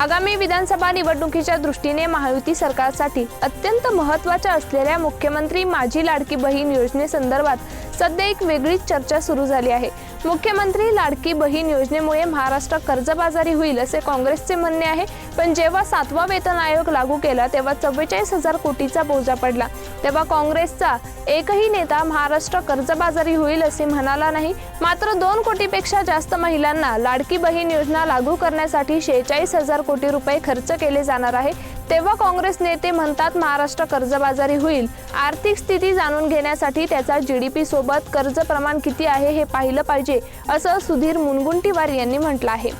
आगामी विधानसभा निवडणुकीच्या दृष्टीने महायुती सरकारसाठी अत्यंत महत्त्वाच्या असलेल्या मुख्यमंत्री माझी लाडकी बहीण योजनेसंदर्भात सध्या एक वेगळीच चर्चा सुरू झाली आहे. मुख्यमंत्री लाडकी बहीण योजनेमुळे महाराष्ट्र कर्जबाजारी होईल असे काँग्रेसचे म्हणणे आहे. पण जेव्हा सातवा वेतन आयोग लागू केला तेव्हा चव्वेचाळीस हजार कोटीचा बोजा पडला. तेव्हा काँग्रेसचा एकही नेता महाराष्ट्र कर्जबाजारी होईल असे म्हणाला नाही. मात्र दोन कोटीपेक्षा जास्त महिलांना लाडकी बहीण योजना लागू करण्यासाठी शेहेचाळीस हजार कोटी रुपये खर्च केले जाणार आहे. तेव्हा काँग्रेस नेते म्हणतात महाराष्ट्र कर्जबाजारी होईल. आर्थिक स्थिती जाणून घेण्यासाठी त्याचा जी डी पी सोबत कर्ज प्रमाण किती आहे हे पाहिलं पाहिजे असं सुधीर मुनगुंटीवार यांनी म्हटलं आहे.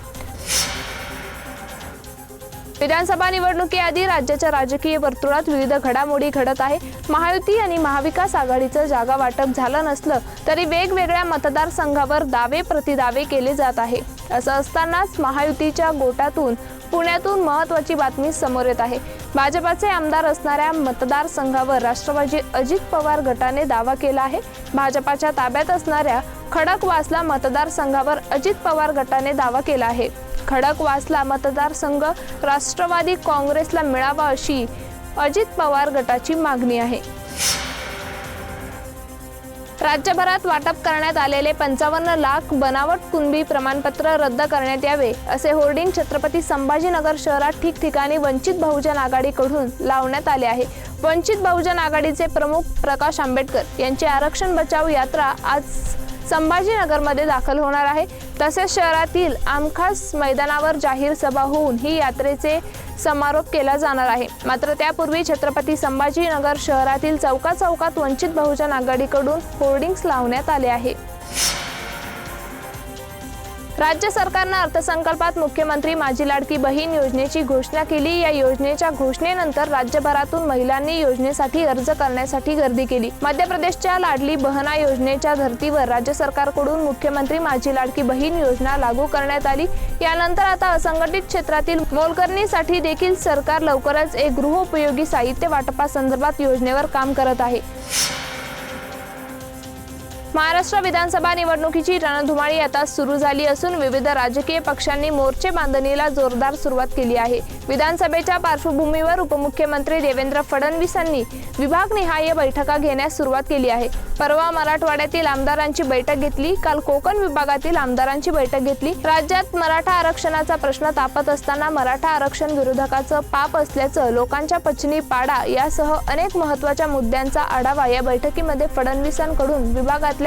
विधानसभा निवडणुकीआधी राज्याच्या राजकीय वर्तुळात विविध घडामोडी घडत आहे. महायुती आणि महाविकास आघाडीचं जागा वाटप झालं नसलं तरी वेगवेगळ्या मतदारसंघावर दावे प्रतिदावे केले जात आहे. असं असतानाच महायुतीच्या गोटातून पुण्यातून महत्वाची बातमी समोर येत आहे. भाजपाचे आमदार असणाऱ्या मतदारसंघावर राष्ट्रवादी अजित पवार गटाने दावा केला आहे. भाजपाच्या ताब्यात असणाऱ्या खडकवासला मतदारसंघावर अजित पवार गटाने दावा केला आहे. खडकवासला मतदारसंघ राष्ट्रवादी काँग्रेसला मिळावा अशी अजित पवार गटाची मागणी आहे. राज्यभरात वाटप करण्यात आलेले पंचावन्न लाख बनावट कुणबी प्रमाणपत्र रद्द करण्यात यावे असे होर्डिंग छत्रपती संभाजीनगर शहरात ठिकठिकाणी वंचित बहुजन आघाडीकडून लावण्यात आले आहे. वंचित बहुजन आघाडीचे प्रमुख प्रकाश आंबेडकर यांची आरक्षण बचाव यात्रा आज संभाजीनगरमध्ये दाखल होणार आहे. तसेच शहरातील आमखास मैदानावर जाहीर सभा होऊन ही यात्रेचे समारोप केला जाणार आहे. मात्र त्यापूर्वी छत्रपती संभाजीनगर शहरातील चौका चौकात वंचित बहुजन आघाडीकडून होर्डिंग्स लावण्यात आले आहे. राज्य सरकारनं अर्थसंकल्पात मुख्यमंत्री माझी लाडकी बहीण योजनेची घोषणा केली. या योजनेच्या घोषणेनंतर राज्यभरातून महिलांनी योजनेसाठी अर्ज करण्यासाठी गर्दी केली. मध्य प्रदेशच्या लाडली बहना योजनेच्या धर्तीवर राज्य सरकारकडून मुख्यमंत्री माझी लाडकी बहीण योजना लागू करण्यात आली. यानंतर आता असंघटित क्षेत्रातील मोलकरणीसाठी देखील सरकार लवकरच एक गृहोपयोगी साहित्य वाटपासंदर्भात योजनेवर काम करत आहे. महाराष्ट्र विधानसभा निवडणुकीची रणधुमाळी आता सुरू झाली असून विविध राजकीय पक्षांनी मोर्चे बांधणीला जोरदार सुरुवात केली आहे. विधानसभेच्या पार्श्वभूमीवर उपमुख्यमंत्री देवेंद्र फडणवीसांनी विभागनिहाय बैठका घेण्यास सुरुवात केली आहे. परवा मराठवाड्यातील आमदारांची बैठक घेतली काल कोकण विभागातील आमदारांची बैठक घेतली. राज्यात मराठा आरक्षणाचा प्रश्न तापत असताना मराठा आरक्षण विरोधकाचं पाप असल्याचं लोकांच्या पचनी पाडा यासह अनेक महत्त्वाच्या मुद्द्यांचा आढावा या बैठकीमध्ये फडणवीसांकडून विभागातल्या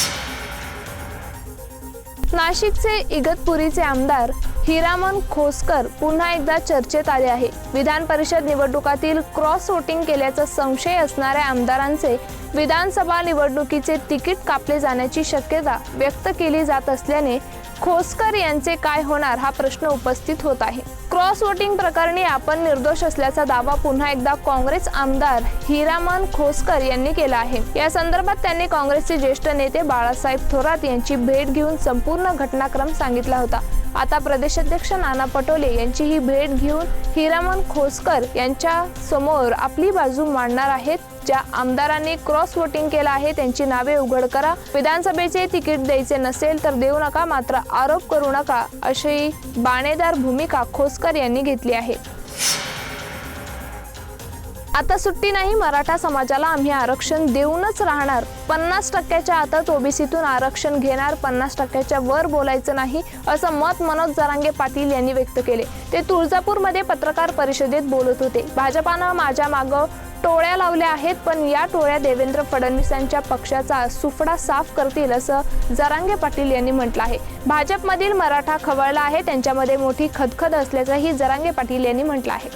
नाशिकचे इगतपुरीचे आमदार हिरामन खोसकर पुन्हा एकदा चर्चेत आले आहे. विधान परिषद निवडणुकातील क्रॉस वोटिंग केल्याचा संशय असणाऱ्या आमदारांचे विधानसभा निवडणुकीचे तिकीट कापले जाण्याची शक्यता व्यक्त केली जात असल्याने खोसकर यांचे काय होणार हा प्रश्न उपस्थित होत आहे. क्रॉस वोटिंग प्रकरणी आपण निर्दोष असल्याचा दावा पुन्हा एकदा काँग्रेस आमदार हिरामन खोसकर यांनी केला आहे. या संदर्भात त्यांनी काँग्रेसचे ज्येष्ठ नेते बाळासाहेब थोरात यांची भेट घेऊन संपूर्ण घटनाक्रम सांगितला होता. आता प्रदेशाध्यक्ष नाना पटोले यांची ही भेट घेऊन हिरामन खोसकर यांच्या समोर आपली बाजू मांडणार आहेत. ज्या आमदारांनी क्रॉस वोटिंग केलं आहे त्यांची नावे उघड करा. विधानसभेचे तिकीट द्यायचे नसेल तर देऊ नका मात्र आरोप करू नका अशी बाणेदार भूमिका खोसकर यांनी घेतली आहे. आता सुट्टी नाही मराठा समाजाला आम्ही आरक्षण देऊनच राहणार. पन्नास टक्क्याच्या आतच ओबीसीतून आरक्षण घेणार पन्नास टक्क्याच्या वर बोलायचं नाही असं मत मनोज जरांगे पाटील यांनी व्यक्त केले. ते तुळजापूरमध्ये पत्रकार परिषदेत बोलत होते. भाजपानं माझ्या मागं टोळ्या लावल्या आहेत पण या टोळ्या देवेंद्र फडणवीस यांच्या पक्षाचा सुफडा साफ करतील असं जरांगे पाटील यांनी म्हटलं आहे. भाजपमधील मराठा खवळला आहे त्यांच्यामध्ये मोठी खदखद असल्याचंही जरांगे पाटील यांनी म्हटलं आहे.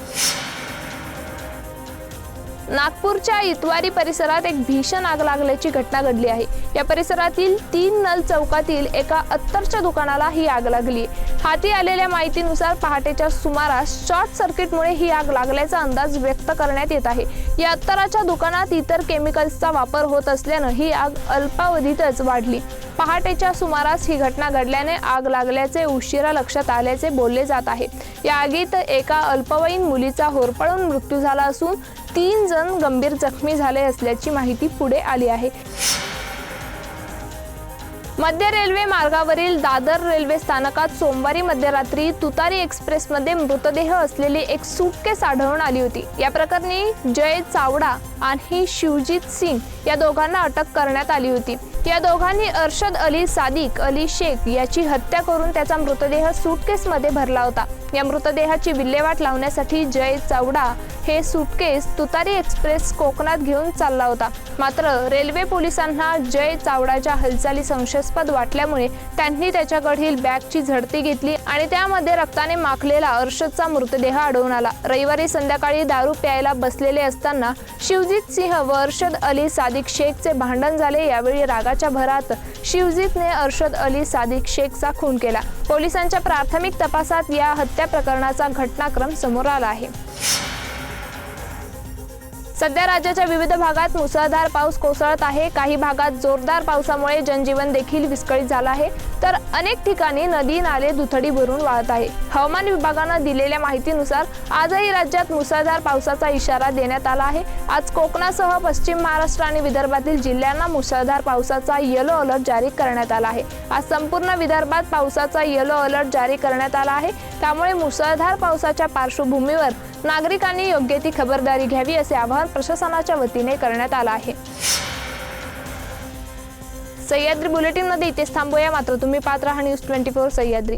नागपूरच्या इतवारी परिसरात एक भीषण आग लागल्याची घटना घडली आहे. या परिसरातील तीन नल चौकातील एका अत्तरच्या दुकानाला ही आग लागली. हाती आलेल्या माहितीनुसार पहाटेच्या सुमारास शॉर्ट सर्किटमुळे ही आग लागल्याचा अंदाज व्यक्त करण्यात येत आहे. या अत्तराच्या दुकानात इतर केमिकल्सचा वापर होत असल्यानं ही आग अल्पावधीतच वाढली. पहाटेच्या सुमारास ही घटना घडल्याने आग लागल्याचे उशिरा लक्षात आल्याचे बोलले जात आहे. या आगीत एका अल्पवयीन मुलीचा होरपळून मृत्यू झाला असून तीन जण गंभीर जखमी झाले असल्याची माहिती पुढे आली आहे. मध्य रेल्वे मार्गावरील दादर रेल्वे स्थानकात सोमवारी मध्यरात्री तुतारी एक्सप्रेसमध्ये मृतदेह असलेली एक सुटकेस आढळून आली होती. या प्रकरणी जय चावडा आणि शिवजीत सिंग या दोघांना अटक करण्यात आली होती. या दोघांनी अर्शद अली सादिक अली शेख याची हत्या करून त्याचा मृतदेह सुटकेसमध्ये भरला होता. या मृतदेहाची विल्हेवाट लावण्यासाठी जय चावडा हे सुटकेस तुतारी एक्सप्रेस कोकणात घेऊन चालला होता. मात्र रेल्वे पोलिसांना जय चावडाच्या हालचाली संशयास्पद वाटल्यामुळे त्यांनी त्याच्याकडील बॅगची झडती घेतली आणि त्यामध्ये रक्ताने माखलेला अर्षदचा मृतदेह आढळून आला. रविवारी संध्याकाळी दारू प्यायला बसलेले असताना शिवजीत सिंह व अर्षद अली सादिक शेखचे भांडण झाले. यावेळी रागाच्या भरात शिवजीतने अर्षद अली सादिक शेखचा खून केला. पोलिसांच्या प्राथमिक तपासात या हत्या प्रकरणाचा घटनाक्रम समोर आला आहे. सध्या राज्याच्या विविध भागात मुसळधार पाऊस कोसळत आहे. काही भागात जोरदार पावसामुळे जनजीवन देखील विस्कळीत झालं आहे. तर अनेक ठिकाणी नदी नाले दुथडी भरून वाहत आहे. हवामान विभागानं दिलेल्या माहितीनुसार आजही राज्यात मुसळधार पावसाचा इशारा देण्यात आला आहे. आज कोकणासह पश्चिम महाराष्ट्र आणि विदर्भातील जिल्ह्यांना मुसळधार पावसाचा येलो अलर्ट जारी करण्यात आला आहे. आज संपूर्ण विदर्भात पावसाचा येलो अलर्ट जारी करण्यात आला आहे. त्यामुळे मुसळधार पावसाच्या पार्श्वभूमीवर नागरिकांनी योग्य ती खबरदारी घ्यावी असे आवाहन प्रशासनाच्या वतीने करण्यात आलं आहे. सह्याद्री बुलेटिनमध्ये इथेच थांबूया. मात्र तुम्ही पात्र राहा न्यूज ट्वेंटी फोर सह्याद्री.